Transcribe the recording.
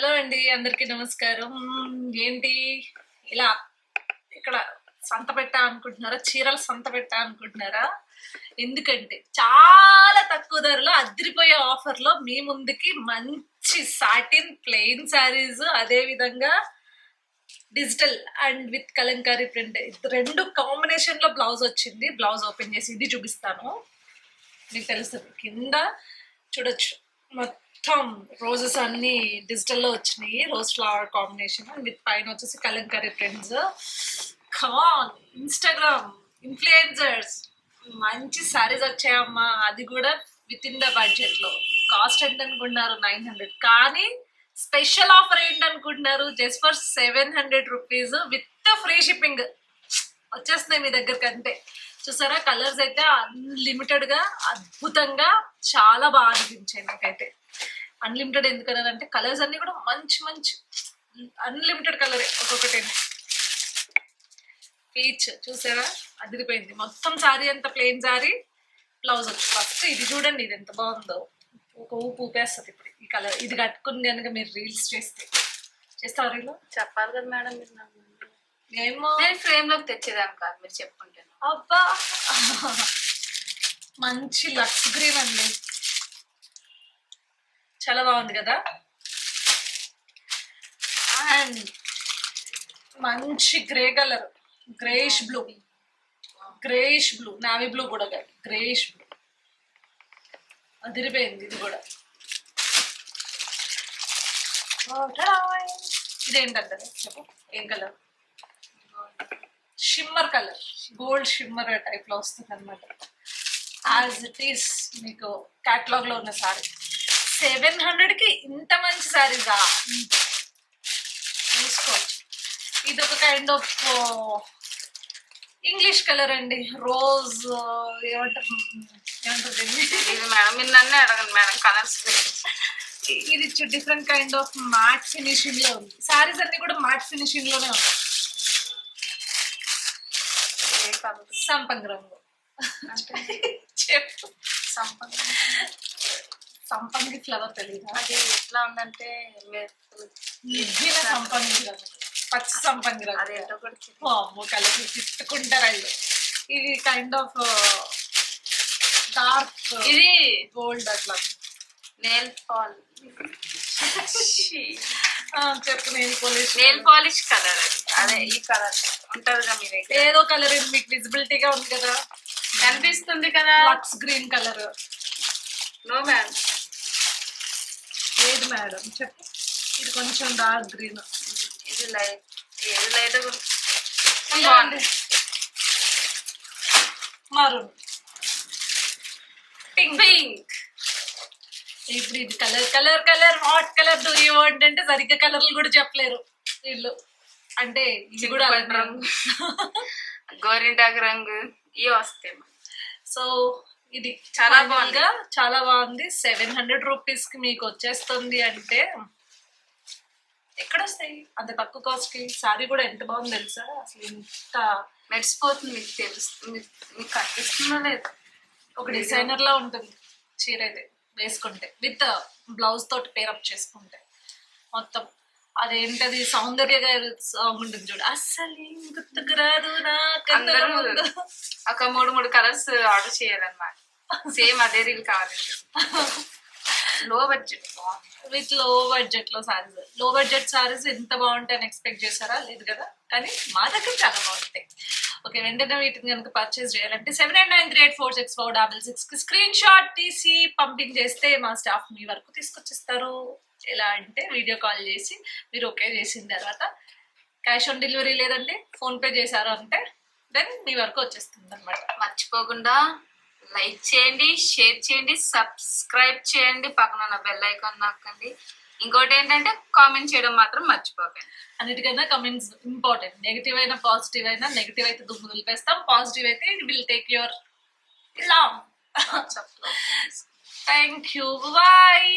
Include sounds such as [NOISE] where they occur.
Hello అండి అందరికీ నమస్కారం. ఏంటి? ఇలా ఇక్కడ సంత పెట్టా అనుకుంటున్నారా? చీరలు సంత పెట్టా అనుకుంటున్నారా? ఎందుకంటే చాలా తక్కువ ధరలో అదిరిపోయే ఆఫర్లో మీ ముందుకి మంచి సాటిన్ ప్లెయిన్ శారీస్ అదే విధంగా digital and with Kalamkari print రెండు కాంబినేషన్లో బ్లౌజ్ వచ్చింది. బ్లౌజ్ ఓపెన్ చేసి ఇది చూపిస్తాను. మీకు తెలుస్తుంది కింద చూడొచ్చు. మొత్తం రోజెస్ అన్ని డిజిటల్లో వచ్చినాయి. రోజ్ ఫ్లవర్ కాంబినేషన్ విత్ పైన వచ్చేసి కలంకరీ ప్రింట్స్ కాన్ ఇన్స్టాగ్రామ్ ఇన్ఫ్లుయెన్సర్స్ మంచి సారీస్ వచ్చాయమ్మా. అది కూడా విత్ ఇన్ ద బడ్జెట్లో. కాస్ట్ ఎంత అనుకుంటున్నారు? నైన్ హండ్రెడ్ కానీ special offer ఏంటనుకుంటున్నారు just for seven hundred rupees with free shipping వచ్చేస్తున్నాయి మీ దగ్గరికి అంతే చూసారా? కలర్స్ అయితే అన్లిమిటెడ్గా అద్భుతంగా చాలా బాగా అనిపించాయి నాకైతే. అన్లిమిటెడ్ ఎందుకనంటే కలర్స్ అన్ని కూడా మంచి మంచి అన్లిమిటెడ్ కలరే ఒక్కొక్కటి. పీచ్ చూసారా? అదిరిపోయింది. మొత్తం సారీ అంత ప్లెయిన్ సారీ బ్లౌజ్ వచ్చి ఫస్ట్ ఇది చూడండి ఇది ఎంత బాగుందో. ఒక ఊపు ఊపేస్తుంది ఇప్పుడు ఈ కలర్ ఇది కట్టుకుని కనుక మీరు రీల్స్ చేస్తే. చేస్తారు రీలో? చెప్పాలి కదా మేడం మీరు నాకు నేను ఫ్రేమ్లోకి తెచ్చేదాన్ని కాదు మీరు చెప్పుకుంటాను అబ్బా. మంచి లక్స్ గ్రీన్ అండి. చాలా బాగుంది కదా? అండ్ మంచి grey colour. Greyish blue. Greyish blue. Navy blue కూడా కాదు. Greyish blue. అదిరిపోయింది ఇది కూడా. ఇదేంటంటారు? చెప్పు. ఏం colour? Shimmer colour gold shimmer టైప్లో వస్తుంది అనమాట యాజ్ ఇట్ ఈస్ మీకు కేటలాగ్లో ఉన్న సారీ సెవెన్ హండ్రెడ్కి ఇంత మంచి సారీగా తీసుకోవచ్చు. ఇది ఒక కైండ్ ఆఫ్ ఇంగ్లీష్ కలర్ అండి. రోజ్ ఏమంటారు? ఇది మేడం మీరు నన్ను అడగండి మేడం కలర్స్ ఇది డిఫరెంట్ కైండ్ ఆఫ్ మ్యాట్ ఫినిషింగ్లో ఉంది. సారీస్ అన్ని కూడా మ్యాట్ ఫినిషింగ్లోనే కలర్ సంపంగి రంగు చెప్పు. సంపంగి సంపంగి ఫ్లవర్ తెలియదు అది ఎట్లా ఉందంటే నిజమైన సంపంగి రంగు పచ్చి సంపంగి రంగు అది ఏంటో కూడా అమ్మో కలిసి తిట్టుకుంటారు వాళ్ళు ఇది కైండ్ ఆఫ్ డార్క్ ఇది గోల్డ్ అట్లా. నేల్ పాల్ చెప్పు నేను పోలీస్ నేల్ పాలిష్ కలర్ అది. అదే ఈ కలర్ ఉంటదిగా ఏదో కలర్ ఇది మీకు విజిబిలిటీగా ఉంది కదా. కనిపిస్తుంది కదా. లక్స్ గ్రీన్ కలర్. నో మ్యామ్ ఏది మేడం చెప్పు. ఇది కొంచెం డార్క్ గ్రీన్ ఇది లైట్ ఇది లైట్ బాగుంది. మరూన్. పింక్ పింక్ ఇప్పుడు ఇది colour colour colour hot colour. Do you want అంటే సరిగ్గా కలర్లు కూడా చెప్పలేరు వీళ్ళు. అంటే ఇది కూడా రంగు. [LAUGHS] గోరింటాకు రంగు ఇవి వస్తాయి. సో ఇది చాలా బాగుంది. చాలా బాగుంది. సెవెన్ హండ్రెడ్ రూపీస్కి మీకు వచ్చేస్తుంది అంటే ఎక్కడ వస్తాయి? అంత తక్కువ కాస్ట్కి సారీ కూడా ఎంత బాగుంది తెలుసా? అసలు ఇంత మెరిసిపోతుంది మీకు తెలుస్తుంది మీకు మీకు కనిపిస్తుందో లేదు. ఒక డిజైనర్ లా ఉంటుంది చీర అయితే వేసుకుంటే. విత్ బ్లౌజ్ తోటి పేరప్ చేసుకుంటే. మొత్తం. అదేంటది? సౌందర్య గారి సాంగ్ ఉంటుంది చూడు. అస్సలు గుర్తుకు రాదు నా కన్నుల అందరూ ముందు. ఒక మూడు మూడు కలర్స్ ఆర్డర్ చేయాలన్నమాట సేమ్ అదే రీల్ కావాలంటే లో బడ్జెట్ విత్లో బడ్జెట్లో సారీస్. లో బడ్జెట్ సారీస్ ఎంత బాగుంటాయని ఎక్స్పెక్ట్ చేశారా? లేదు కదా? కానీ మా దగ్గర చాలా బాగుంటాయి. ఓకే వెంటనే వీటిని కనుక పర్చేస్ చేయాలంటే seven eight nine three eight four six four double సిక్స్కి స్క్రీన్ షాట్ తీసి పంపింగ్ చేస్తే మా స్టాఫ్ మీ వరకు తీసుకొచ్చిస్తారు. ఎలా అంటే వీడియో కాల్ చేసి మీరు ఓకే చేసిన తర్వాత క్యాష్ ఆన్ డెలివరీ లేదంటే ఫోన్ పే చేశారు అంటే దెన్ మీ వరకు వచ్చేస్తుంది అనమాట మర్చిపోకుండా లైక్ చేయండి షేర్ చేయండి సబ్స్క్రైబ్ చేయండి పక్కన ఉన్న బెల్ ఐకాన్ నొక్కండి. ఇంకోటి ఏంటంటే కామెంట్ చేయడం మాత్రం మర్చిపోకండి. అన్నిటికన్నా కమెంట్స్ ఇంపార్టెంట్ నెగిటివ్ అయినా పాజిటివ్ అయినా నెగిటివ్ అయితే దుమ్ము దులిపేస్తాం. పాజిటివ్ అయితే విల్ టేక్ యువర్ లవ్ వాట్సాప్లో థ్యాంక్ యూ బాయ్